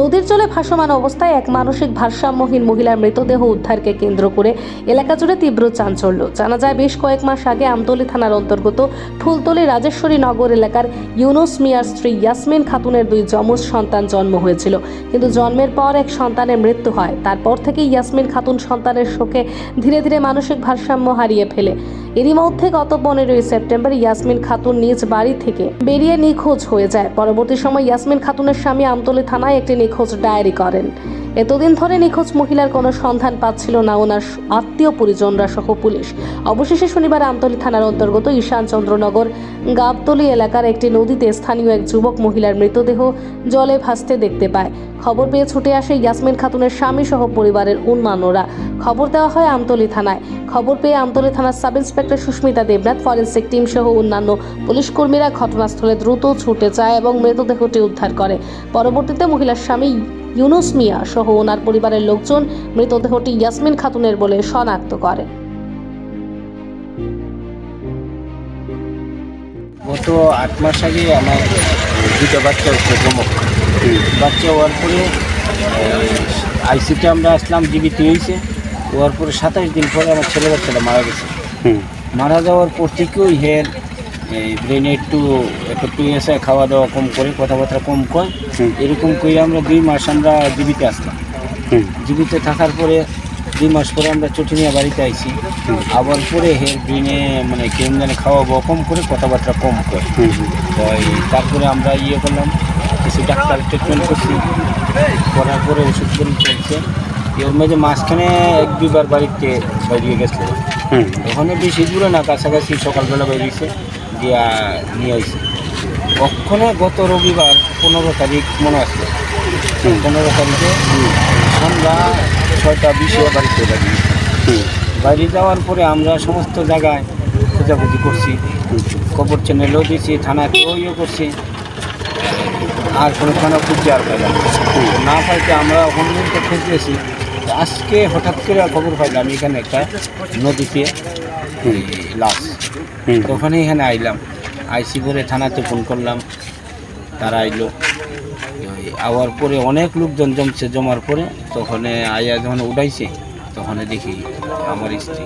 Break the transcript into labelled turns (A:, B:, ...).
A: নদীর জলে ভাসমান অবস্থায় এক মানসিক ভারসাম্যহীন মহিলার মৃতদেহ উদ্ধারকে কেন্দ্র করে এলাকা জুড়ে তীব্র চাঞ্চল্য। জানা যায়, বেশ কয়েক মাস আগে আমতলী থানার অন্তর্গত ফুলতলী রাজেশ্বরী নগর এলাকার ইউনুস মিয়ার স্ত্রী ইয়াসমিন খাতুনের দুই যমজ সন্তান জন্ম হয়েছিল। কিন্তু জন্মের পর এক সন্তানের মৃত্যু হয়। তারপর থেকে ইয়াসমিন খাতুন সন্তানের শোকে ধীরে ধীরে মানসিক ভারসাম্য হারিয়ে ফেলে। এরই মধ্যে গত পনেরোই সেপ্টেম্বর ইয়াসমিন খাতুন নিজ বাড়ি থেকে বেরিয়ে নিখোঁজ হয়ে যায়। পরবর্তী সময় ইয়াসমিন খাতুনের স্বামী আমতলী থানায় একটি নিখোঁজ ডায়েরি করেন। এতদিন ধরে নিখোঁজ মহিলার কোনো সন্ধান পাচ্ছিল না ওনার আত্মীয় পরিজনরা সহ পুলিশ। অবশেষে শনিবার আমতলী থানার অন্তর্গত ঈশানচন্দ্রনগর গাবতলী এলাকার একটি নদীতে স্থানীয় এক যুবক মহিলার মৃতদেহ জলে ভাসতে দেখতে পায়। খবর পেয়ে ছুটে আসে ইয়াসমিন খাতুনের স্বামী সহ পরিবারের অন্যান্যরা। খবর দেওয়া হয় আমতলী থানায়। খবর পেয়ে আমতলী থানার sub inspector Susmita Debnath, forensic team সহ অন্যান্য পুলিশ কর্মীরা ঘটনাস্থলে দ্রুত ছুটে যায় এবং মৃতদেহটি উদ্ধার করে। পরবর্তীতে মহিলার স্বামী ইউনুস মিয়া সহ ওনার পরিবারের লোকজন মৃতদেহটি ইয়াসমিন খাতুনের বলে শনাক্ত করে।
B: গত আট মাস আগে আমার দুটো বাচ্চা হচ্ছে প্রমুখ বাচ্চা হওয়ার পরে আইসিতে আমরা আসলাম, জীবিত হয়েছে। হওয়ার পরে সাতাশ দিন পরে আমার ছেলে বাচ্চাটা মারা গেছে। মারা যাওয়ার পর থেকেও হের ব্রেনে একটু একটু এসে খাওয়া দাওয়া কম করে কথাবার্তা কম কয়। এরকম করে আমরা দুই মাস আমরা জীবিত আসলাম। জীবিত থাকার পরে দুই মাস পরে আমরা চটিনিয়া বাড়িতে আইছি। আবার পরে হের ব্রেনে মানে কেমন জানে খাওয়া দাওয়া কম করে কথাবার্তা কম করে তো তারপরে আমরা ইয়ে করলাম কিছু ডাক্তার ট্রিটমেন্ট করছি। করার পরে ওষুধ করে চলছে এর মধ্যে মাঝখানে এক দুবার বাড়িতে বেরিয়ে গেছে। ওখানে বেশি দূরে না কাছাকাছি সকালবেলা বেরিয়েছে দিয়া নিয়ে আসছে ওখানে গত রবিবার পনেরো তারিখ মনে আছে? পনেরো তারিখে সন্ধ্যা ছয়টা বিশে বাড়িতে বেরিয়েছে বাইরে যাওয়ার পরে আমরা সমস্ত জায়গায় খোঁজাখুঁজি করছি। খবর চ্যানেলও দিয়েছি থানাতেও ইয়ে করছি। আর কোনো থানা খুঁজছে আর পাইলাম না। পাইতে আমরা তো খুঁজতেছি। আজকে হঠাৎ করে খবর পাইলাম এখানে একটা নদীতে লাশ। ওখানে এখানে আইলাম আইসি করে থানাতে ফোন করলাম তারা আইলো। আওয়ার পরে অনেক লোকজন জমছে জমার পরে। তখন আইয়া যখন উঠাইছে তখন দেখি আমার স্ত্রী।